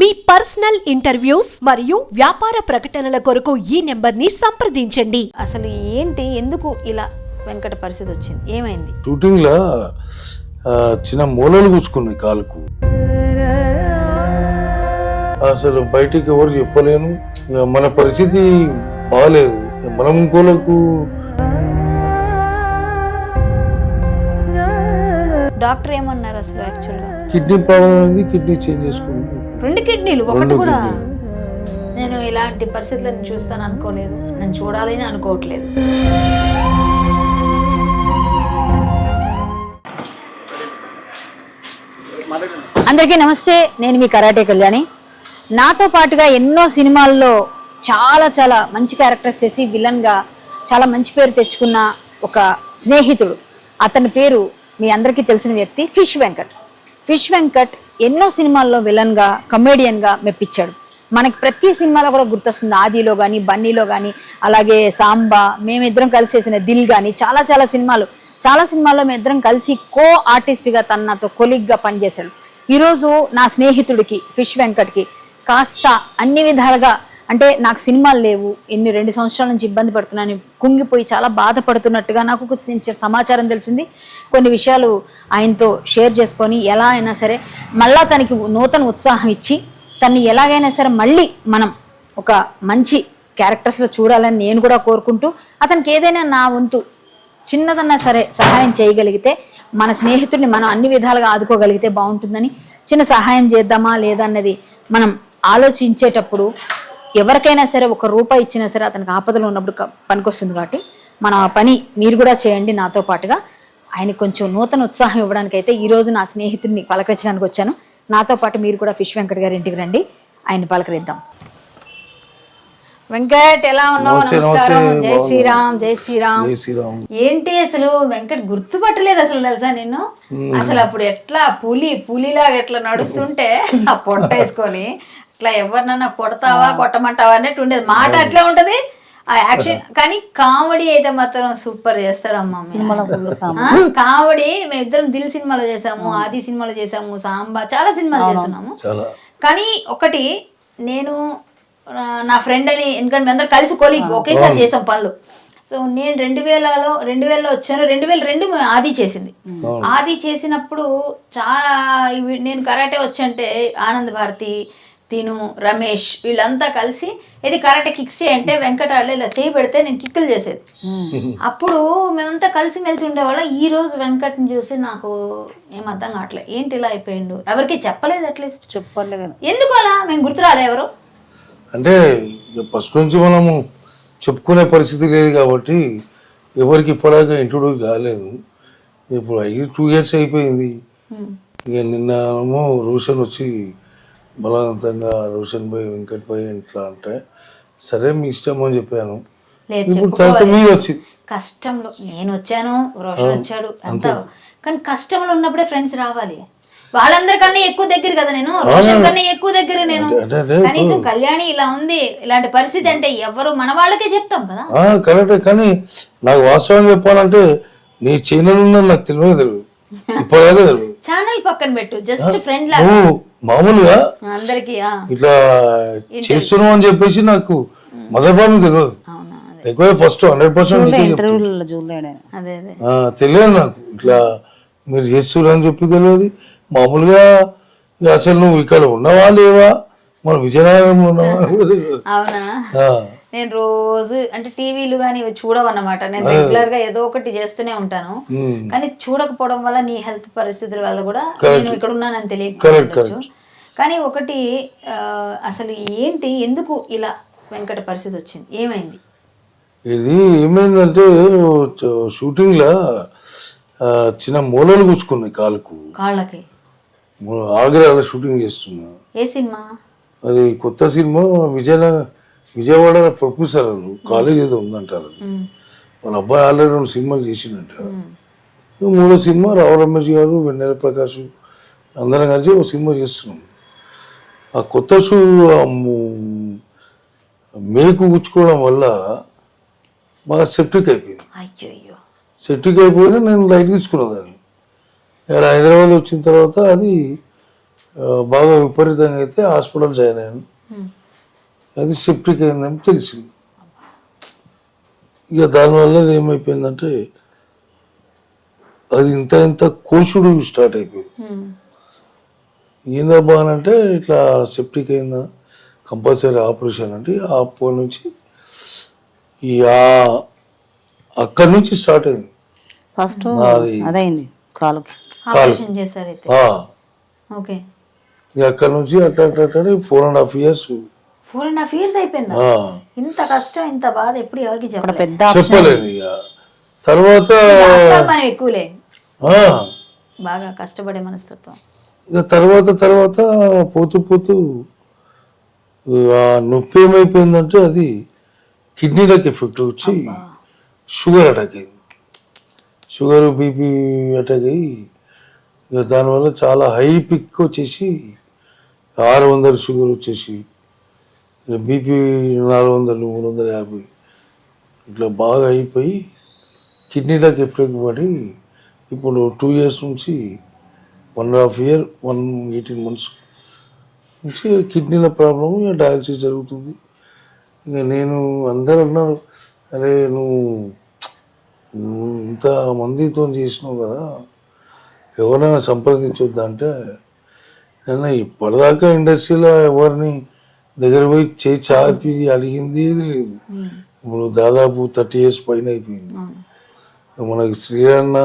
మీ personal interviews మరియు వ్యాపార ప్రకటనల కొరకు ఈ నెంబర్ని సంప్రదించండి. అసలు ఏంటి? ఎందుకు ఇలా వెంకట పరిస్థితి వచ్చింది? ఏమైంది? షూటింగ్ లా చిన్న మూలలు గుచ్చుకున్నాయి కాలుకు. అసలు బయటికి ఎవరు చెప్పలేను. ఇక మన పరిస్థితి బాగాలేదు మనం ఇంకోలకు డాక్టర్ ఏమన్నారు అసలు యాక్చువల్గా? కిడ్నీ ప్రాబ్లం అయింది కిడ్నీ చేంజ్ చేసుకుంది. రెండు కిడ్నీలు ఒకటి కూడా. నేను ఇలాంటి పరిస్థితులను చూస్తాను అనుకోలేదు. నేను చూడాలని అనుకోవట్లేదు. అందరికీ నమస్తే నేను మీ కరాటే కళ్యాణి. నాతో పాటుగా ఎన్నో సినిమాల్లో చాలా చాలా మంచి క్యారెక్టర్స్ చేసి విలన్గా చాలా మంచి పేరు తెచ్చుకున్న ఒక స్నేహితుడు. అతని పేరు మీ అందరికీ తెలిసిన వ్యక్తి ఫిష్ వెంకట్. ఫిష్ వెంకట్ ఎన్నో సినిమాల్లో విలన్గా కమేడియన్గా మెప్పించాడు. మనకి ప్రతి సినిమాలో కూడా గుర్తొస్తుంది ఆదిలో కానీ బన్నీలో కానీ అలాగే సాంబా మేమిద్దరం కలిసి చేసిన దిల్ కానీ చాలా చాలా సినిమాలు. చాలా సినిమాల్లో మేమిద్దరం కలిసి కో ఆర్టిస్ట్గా తన నాతో కొలిగ్గా పనిచేశాడు. ఈరోజు నా స్నేహితుడికి ఫిష్ వెంకట్కి కాస్త అన్ని విధాలుగా అంటే నాకు సినిమాలు లేవు ఎన్ని రెండు సంవత్సరాల నుంచి ఇబ్బంది పడుతున్నాను కుంగిపోయి చాలా బాధపడుతున్నట్టుగా నాకు ఒక సమాచారం తెలిసింది. కొన్ని విషయాలు ఆయనతో షేర్ చేసుకొని ఎలా అయినా సరే మళ్ళా తనకి నూతన ఉత్సాహం ఇచ్చి తన్ని ఎలాగైనా సరే మళ్ళీ మనం ఒక మంచి క్యారెక్టర్స్లో చూడాలని నేను కూడా కోరుకుంటూ అతనికి ఏదైనా నా వంతు చిన్నదన్నా సరే సహాయం చేయగలిగితే మన స్నేహితుడిని మనం అన్ని విధాలుగా ఆదుకోగలిగితే బాగుంటుందని చిన్న సహాయం చేద్దామా లేదా అన్నది మనం ఆలోచించేటప్పుడు ఎవరికైనా సరే ఒక రూపాయి ఇచ్చినా సరే అతనికి ఆపదలో ఉన్నప్పుడు పనికొస్తుంది కాబట్టి మనం ఆ పని మీరు కూడా చేయండి నాతో పాటుగా. ఆయనకి కొంచెం నూతన ఉత్సాహం ఇవ్వడానికి అయితే ఈ రోజు నా స్నేహితుడిని పలకరించడానికి వచ్చాను. నాతో పాటు మీరు కూడా ఫిష్ వెంకట్ గారి ఇంటికి రండి. ఆయన పలకరిద్దాం. వెంకట్ ఎలా ఉన్నావు? నమస్కారం నమస్తే, జై శ్రీరామ్ జై శ్రీరామ్. జై శ్రీరామ్. ఏంటి అసలు? వెంకట్ గుర్తుపట్టలేదు అసలు తెలుసా నిన్ను? అసలు అప్పుడు ఎట్లా పులి పులిలాగా ఎట్లా నడుస్తుంటే ఆ పొట్ట వేసుకొని ఇట్లా ఎవరినన్నా కొడతావా కొట్టమంటావా అన్నట్టు ఉండేది. మాట అట్లే ఉంటది. ఆ యాక్షన్ కానీ కామెడీ అయితే మాత్రం సూపర్ చేస్తారమ్మా కామెడీ మేమిద్దరం దిల్ సినిమాలో చేసాము ఆది సినిమాలో చేసాము సాంబా చాలా సినిమాలు చేస్తున్నాము. చాలా. కానీ ఒకటి నేను నా ఫ్రెండ్ అని ఎందుకంటే మేమందరం కలిసి కొలిగ్ ఒకేసారి చేసాం పనులు. సో నేను రెండు వేలలో రెండు వేలలో వచ్చాను. రెండు వేల రెండు మేము ఆది చేసింది. ఆది చేసినప్పుడు చాలా ఇవి నేను కరాటే వచ్చంటే ఆనంద్ భారతి తిను రమేష్ వీళ్ళంతా కలిసి ఇది కరాటే కిక్స్ చేయంటే వెంకటాళ్ళు ఇలా చేయి పెడితే నేను కిక్కులు చేసేది. అప్పుడు మేమంతా కలిసి మెలిసి ఉండేవాళ్ళం. ఈ రోజు వెంకట్ని చూసి నాకు ఏం అర్థం కావట్లేదు ఏంటి ఇలా అయిపోయిండు? ఎవరికి చెప్పలేదు అట్లీస్ట్ చెప్పలేదు. ఎందుకు అలా? మేము గుర్తురాలే ఎవరు? అంటే ఫస్ట్ నుంచి మనము చెప్పుకునే పరిస్థితి లేదు కాబట్టి ఎవరికి ఇప్పటిదాకా ఇంట్రొడ్యూస్ కాలేదు. ఇప్పుడు అయ్యి టూ ఇయర్స్ అయిపోయింది. ఇక నిన్నేమో రోషన్ వచ్చి బలవంతంగా రోషన్ భాయ్ వెంకట్ భాయ్ ఇట్లా అంటే సరే మీ ఇష్టం అని చెప్పాను. కష్టంలో నేను వచ్చాను రోషన్ వచ్చాడు అంతా. కానీ కష్టంలో ఉన్నప్పుడే ఫ్రెండ్స్ రావాలి. వాళ్ళందరికన్నా ఎక్కువ దగ్గర కదా నేను రోషన్ కన్నా ఎక్కువ దగ్గర నేను. కనీసం కళ్యాణి ఇలా ఉంది ఇలాంటి పరిస్థితి అంటే ఎవరు మన వాళ్ళకే చెప్తాం కదా. కరెక్టే. కానీ నాకు వాస్తవం చెప్పాలంటే నీ ఉందని నాకు తెలియదు తెలియదు. ఇప్పటిదాకా తెలియదు ఛానల్ పక్కన పెట్టు జస్ట్ ఫ్రెండ్ లా నువ్వు మామూలుగా అందరికి ఇట్లా చేస్తున్నావు అని చెప్పేసి నాకు మదర్బాబు తెలియదు. అవునా అదే. ఎక్కువ ఫస్ట్ హండ్రెడ్ పర్సెంట్ తెలియదు నాకు. ఇట్లా మీరు చేస్తున్నారు అని చెప్పి తెలియదు. మామూలుగా అసలు నువ్వు ఇక్కడ ఉన్నవా లేవా? మన విజయనగరంలో ఉన్నవా నేను రోజు అంటే టీవీలు కానీ ఇవి చూడవన్నమాట. నేను రెగ్యులర్గా ఏదో ఒకటి చేస్తూనే ఉంటాను. కానీ చూడకపోవడం వల్ల నీ హెల్త్ పరిస్థితుల వల్ల కూడా. నేను ఇక్కడ ఉన్నానని తెలియకపోవచ్చు కానీ ఒకటి అసలు ఏంటి ఎందుకు ఇలా వెంకట పరిస్థితి వచ్చింది? ఏమైంది? ఇది ఏమైందంటే షూటింగ్లో చిన్న మూలలు గుచ్చుకున్నాయి కాలుకు. కాళ్ళకి. మూ- ఆగ్రాలో షూటింగ్ చేస్తున్నా. ఏ సినిమా? అది కొత్త cinema Vijayanagara Vijayawada professor college ఏదో ఉందంటారు అది. వాళ్ళ అబ్బాయి ఆల్రెడీ రెండు సినిమాలు చేసిండంట. మూడో సినిమా రావు రమేష్ గారు వెన్నెల ప్రకాష్ అందరం కలిసి ఒక సినిమా చేస్తున్నాం. ఆ కొత్త షూ మేకు గుచ్చుకోవడం వల్ల బాగా సెప్టిక్ అయిపోయింది. సెప్టిక్ అయిపోయినా నేను లైట్ తీసుకున్నా దాన్ని. ఇక్కడ హైదరాబాద్ వచ్చిన తర్వాత అది బాగా విపరీతంగా అయితే హాస్పిటల్ జాయిన్ అయ్యాను. అది సెప్టిక్ అయిందని తెలిసింది. ఇక దానివల్ల అది ఏమైపోయిందంటే అది ఇంత ఇంత కోసుడు స్టార్ట్ అయిపోయింది. ఏందబ్బా అని అంటే ఇట్లా సెప్టిక్ అయిందా కంపల్సరీ ఆపరేషన్ అంటే అప్పటి నుంచి ఈ ఆ- అక్కడి నుంచి స్టార్ట్ అయింది. ఫస్ట్. అదైంది కాలుకి. ఆ, ఓకే. ఇక అక్కడి నుంచి అట్లా అట్లా అట్లా four and half years four and half years అయిపోయిందా? ఇంత కష్టం ఇంత బాధ ఎప్పుడు ఎవరికి చెప్పలేదు పెద్ద చెప్పలేను ఇక. తర్వాత మనం ఎక్కువలే ఆ, బాగా కష్టపడే మనస్తత్వం. ఇక తర్వాత తర్వాత పోతూ పోతూ ఆ నొప్పి ఏమైపోయిందంటే అది కిడ్నీలకు ఎఫెక్ట్ వచ్చి షుగర్ అటాక్ అయింది. షుగర్ బీపీ అటాక్ అయ్యి ఇక దానివల్ల చాలా హై పిక్ వచ్చేసి ఆరు వందల షుగర్ వచ్చేసి బీపీ నాలుగు వందలు మూడు వందల యాభై. ఇట్లా బాగా అయిపోయి కిడ్నీలకు ఎఫెక్ట్ పడి ఇప్పుడు టూ ఇయర్స్ నుంచి one and half year one eighteen months నుంచి కిడ్నీల ప్రాబ్లం ఇక డయాలసిస్ జరుగుతుంది. ఇక నేను అందరూ అన్నారు అరే నువ్వు నువ్వు ఇంత మందితో చేసినావు కదా ఎవరైనా సంప్రదించొద్దా? అంటే నేను ఇప్పటిదాకా ఇండస్ట్రీలో ఎవరిని దగ్గర పోయి చేయి చాపి అడిగింది ఏది లేదు. ఇప్పుడు దాదాపు థర్టీ ఇయర్స్ పైన అయిపోయింది. మనకి శ్రీరన్న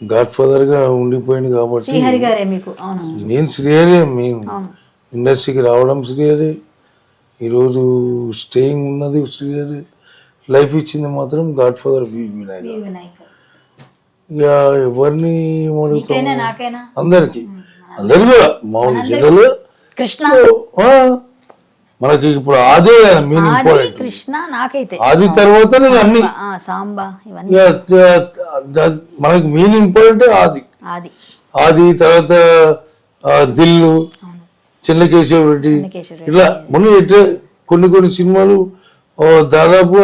గాడ్ ఫాదర్గా ఉండిపోయింది కాబట్టి నేను శ్రీహరి మేము ఇండస్ట్రీకి రావడం శ్రీహరి. ఈరోజు స్టేయింగ్ ఉన్నది శ్రీహరి. లైఫ్ ఇచ్చింది మాత్రం గాడ్ ఫాదర్ వి వినాయక్ ఇక ఎవరిని అడుగుతాం? అందరికి. అందరికి కూడా. మామూలు జనరల్ కృష్ణ. మనకి ఇప్పుడు అదే ఆది ఇంపార్టెంట్ కృష్ణ నాకైతే. ఆది తర్వాత అన్ని సాంబా ఇవన్నీ. మనకి మెయిన్ ఇంపార్టెంట్ ఆది. ఆది. ఆది తర్వాత దిల్లు రెడ్డి. కేశవ ఇట్లా మొన్న ఇట్లా కొన్ని కొన్ని సినిమాలు దాదాపు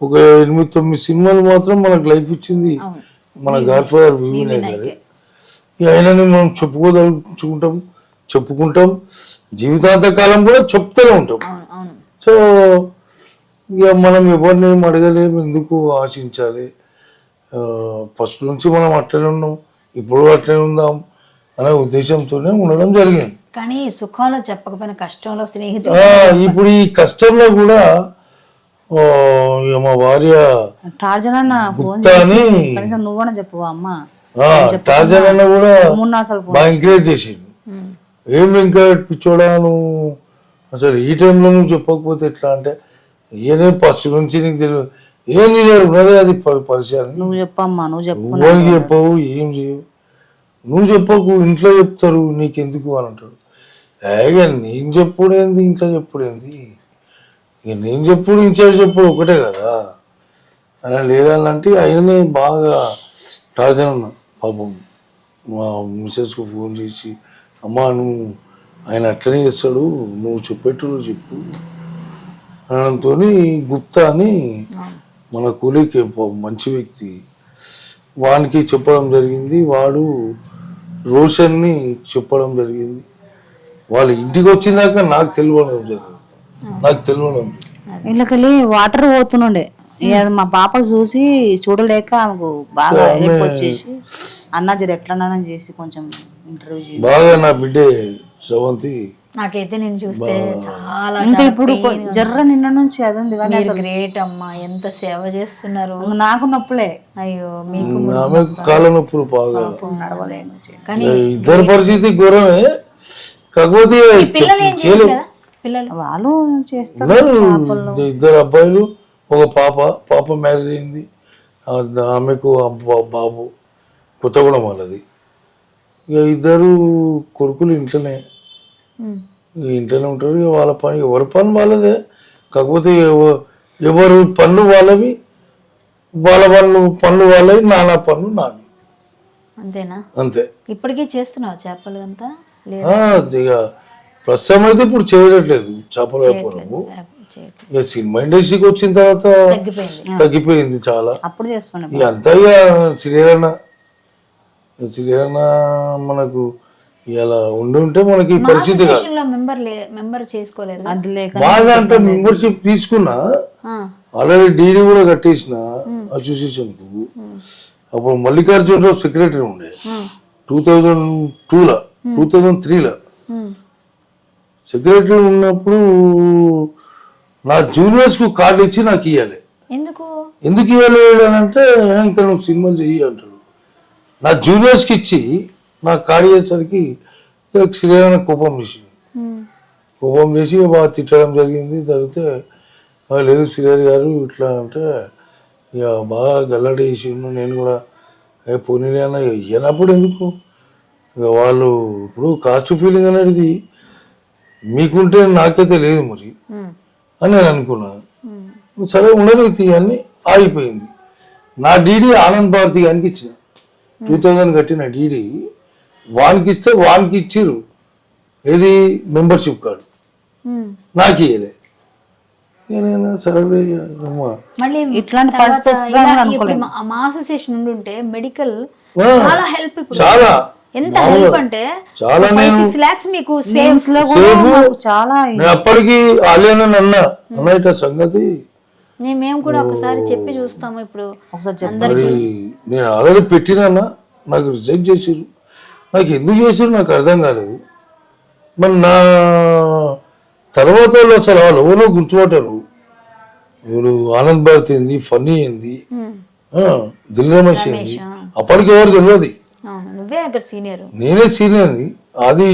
ఒక ఎనిమిది తొమ్మిది సినిమాలు మాత్రం మనకు లైఫ్ ఇచ్చింది మన గాడ్ ఫాదర్ వివినాయ్ గారు. ఆయనని మనం చెప్పుకోదలుచుకుంటాం. చెప్పుకుంటాం. జీవితాంత కాలం కూడా చెప్తూనే ఉంటాం. సో ఇక మనం ఎవరిని అడగలేము ఎందుకు ఆశించాలి? ఫస్ట్ నుంచి మనం అట్లనే ఉన్నాం ఇప్పుడు అట్లనే ఉందాం అనే ఉద్దేశంతోనే ఉండడం జరిగింది. కానీ సుఖంలో చెప్పకపోయినా కష్టంలో స్నేహితులు ఇప్పుడు ఈ కష్టంలో కూడా మా భార్య టార్జన్ నువ్వన చెప్పవా అమ్మ? టార్జన్ అన్న కూడా బాగా ఎంకరేజ్ చేసిండు. ఏం ఎంకరేజ్ పిచ్చోడా నువ్వు అసలు ఈ టైంలో నువ్వు చెప్పకపోతే ఎట్లా అంటే ఏనే ఫస్ట్ నుంచి నీకు తెలియదు ఏం చేయరు ఉన్నదే అది పరిచయం. నువ్వు చెప్పమ్మా నువ్వు చెప్పు నువ్వు చెప్పవు ఏం చేయవు. నువ్వు చెప్పకు ఇంట్లో చెప్తారు నీకెందుకు అని అంటాడు. ఏగా నేను చెప్పుడు ఏంది ఇంట్లో చెప్పుడు ఏంది? ఇక నేను చెప్పుడు ఇంట్లో చెప్పుడు ఒకటే కదా. అలా లేదని అంటే ఆయననే బాగా టార్చర్ ఉన్నా పాపం. మా మిస్సెస్కు ఫోన్ చేసి అమ్మా నువ్వు ఆయన అట్లనే చేస్తాడు నువ్వు చెప్పేట్టు చెప్పు అనడంతో గుప్తా అని మన కూలీకి మంచి వ్యక్తి. వానికి చెప్పడం జరిగింది వాడు రోషన్ని చెప్పడం జరిగింది. వాళ్ళ ఇంటికి వచ్చిందాక నాకు తెలియడం జరిగింది. నాకు తెలియడం ఇళ్ళకెళ్ళి వాటర్ పోతుండే. మా పాప చూసి చూడలేక ఆమెకు బాగా వచ్చేసి అన్న జర ఎట్లన్నా చేసి కొంచెం ఇంటర్వ్యూ చేయి. బాగా నా బిడ్డే శ్రవంతి. నాకైతే నేను చూస్తే చాలా ఇంకా ఇప్పుడు జర్ర నిన్న నుంచి అది ఉంది కానీ మీరు గ్రేట్ అమ్మా ఎంత సేవ చేస్తున్నారు. నాకు నొప్పులే. అయ్యో మీకు ఆమె కాళ్ళ నొప్పులు బాగా. నడవలేను కానీ ఇద్దరి పరిస్థితి ఘోరమే. కాకపోతే వాళ్ళు చేస్తారు ఇద్దరు అబ్బాయిలు ఒక పాప పాప మ్యారేజ్ అయింది. ఆ- ఆమెకు అబ్బ- బాబు. కొత్తగూడెం వాళ్ళది. ఇక ఇద్దరు కొడుకులు ఇంట్లోనే. ఇంట్లోనే ఉంటారు. ఇక వాళ్ళ పని ఎవరి పని వాళ్ళదే. కాకపోతే ఎవ- ఎవరి పనులు వాళ్ళవి. వాళ్ళ పనులు పనులు వాళ్ళవి నానా పనులు నావి. అంతేనా? అంతే. ఇప్పటికీ చేస్తున్నావు చేపలు అంతా? ఇక ప్రస్తుతం అయితే ఇప్పుడు చేయట్లేదు. చేపల వ్యాపారము. చేయట్లేదు. ఇక సినిమా ఇండస్ట్రీకి వచ్చిన తర్వాత తగ్గిపోయింది. చాలా. అప్పుడు చేస్తుండే ఇక అంతా ఇక శ్రీరణ శ్రీరణ మనకు ఇలా ఉండి ఉంటే మనకి ఈ పరిస్థితి కాదు. అసోసియేషన్లో మెంబర్ లే మెంబర్ చేసుకోలేదు. కదా? అది లేక మా దాంట్లో మెంబర్షిప్ తీసుకున్నా ఆ, ఆల్రెడీ డీడీ కూడా కట్టేసిన అసోసియేషన్కు అప్పుడు మల్లికార్జునరావు సెక్రటరీ ఉండే. టూ థౌజండ్ టూలో టూ థౌజండ్ త్రీలో. ఉమ్, సెక్రటరీ ఉన్నప్పుడు నా జూనియర్స్కు కార్డు ఇచ్చి నాకు ఇవ్వాలి ఎందుకు? ఎందుకు ఇవ్వాలి అని అంటే ఇంకా నువ్వు సినిమాలు చెయ్యి అంటాడు. నా జూనియర్స్కి ఇచ్చి నాకు కార్డు ఇచ్చేసరికి శ్రీరామ కోపం చేసింది. ఉమ్, కోపం చేసి బాగా తిట్టడం జరిగింది. జరిగితే "ఆ, లేదు శ్రీహరి గారు ఇట్లా అంటే ఇక బాగా గల్లడి చేసి నేను కూడా ఏ పోనీలే అన్న ఇయ్యనప్పుడు ఎందుకు? ఇక వాళ్ళు ఇప్పుడు కాస్ట్ ఫీలింగ్ అనేది మీకుంటే నాకైతే లేదు మరి ఉమ్, అని నేను అనుకున్నా. ఉమ్, సరే ఉండదు అని ఆగిపోయింది. నా డీడీ ఆనంద్ భారతి గారికి ఇచ్చిన. టూ థౌజండ్ కట్టిన డీడీ వానికి ఇస్తే వానికి ఇచ్చిర్రు ఏది? Membership card. నాకు ఇయ్యలే మా- అసోసియేషన్ ఉండుంటే మెడికల్ ఆ, చాలా హెల్ప్ చాలా. ఎంత. హెల్ప్ అంటే చాలా లాక్స్ మీకు లో చాలా నేను అప్పటికి ఆలేనని అన్నా అన్న సంగతి. నేను మేము కూడా ఒకసారి చెప్పి చూస్తాము ఇప్పుడు మరి నేను ఆల్రెడీ పెట్టినా నాకు రిజెక్ట్ చేసిర్రు. నాకు ఎందుకు చేసిర్రు నాకు అర్థం కాలేదు. మరి నా తర్వాత వాళ్ళు అసలు వాళ్ళు ఎవరో గుర్తుపట్టారు. ఇప్పుడు ఆనంద్ భారత్ ఏంది ఫన్నీ ఏంది ఆ, దిల్ రమేష్ ఏంది? ఆ. అప్పటికి ఎవరు తెలియదు అవును నువ్వే అక్కడ సీనియర్. నేనే సీనియర్ని అది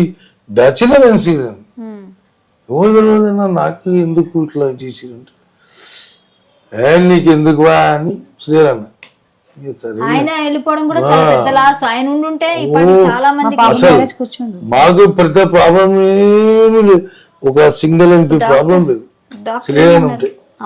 బ్యాచులర్ నేను సీనియర్. ఎవరు తెలియదన్నా నాకు ఎందుకు ఇట్లా చేసిరంటే ఏ నీకు ఎందుకు వా అని శ్రీరన్న ఇక సరే. ఆయన వెళ్ళిపోవడం కూడా చాలా పెద్ద లాస్. ఆయన ఉండుంటే ఇప్పటికి చాలా మందికి అసలు మ్యారేజ్ కూర్చుండు మాకు పెద్ద ప్రాబ్లం ఏమీ లేదు. ఒక సింగిల్ ఎంపీ ప్రాబ్లం లేదు. డాక్టర్ శ్రీరన్ ఉంటే.